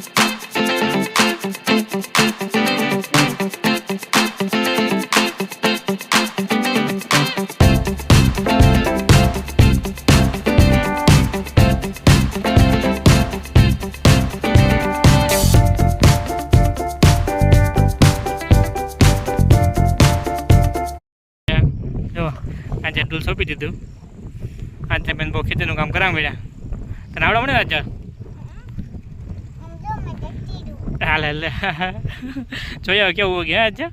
જો આજે ડૂલ સોંપી દીધું આજે બેન બહુ ખેતીનું કામ કરાવ મળ્યા તને આવડે મળે આજે હાલ હાલ જોયા કેવું ગયા આજે?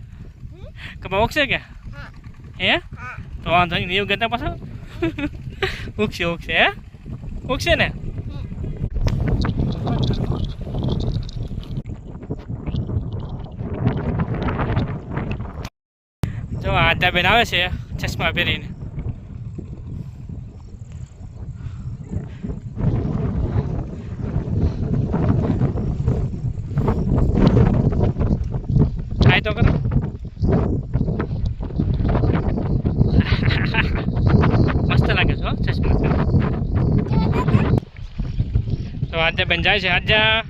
કપા ઓગશે કે? હે? તો વાંધો નહીં એવું ગતા પાછો? ઉગશે ઉગશે, હે? ઉગશે ને? જો આદા બેન આવે છે, ચશ્મા પહેરીને. ટ્રાય તો કરો. મસ્ત લાગે છો ચશ્મા. તો આજે બેન જાય છે આદ્યા.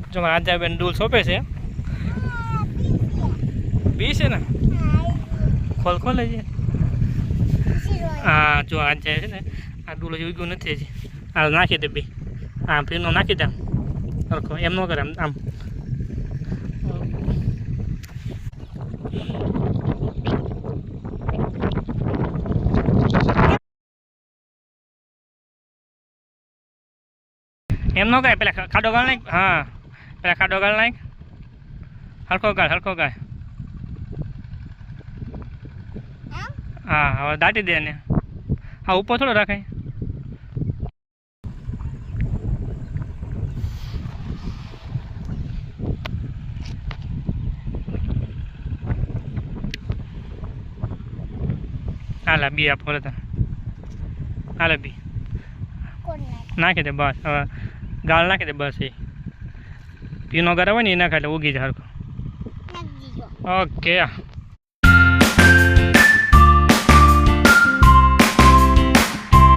જો આદ્યા બેન ડૂલ સોંપે છે. બી છે ને? ખોલ ખોલ હા જો આજે છે ને આ ડૂલો ઉગ્યું નથી હજી. આ નાખી દે બે. હા પીનો નાખી દે આમ. સરખો એમ ન કરે આમ આમ. એમ ન કરે પેલા ખાડો ગાળ નાખ. હા પેલા ખાડો ગાળ નાખ. હલકો ગાળ હલકો ગાળ. હા હવે દાટી દે ને હા ઉપર થોડો રાખાય હાલા બી આપો તને હાલા બી નાખી દે બસ હવે ગાળ નાખી દે બસ એ પીનો ગરમ હોય ને એ નાખે એટલે ઉગી જાય ઓકે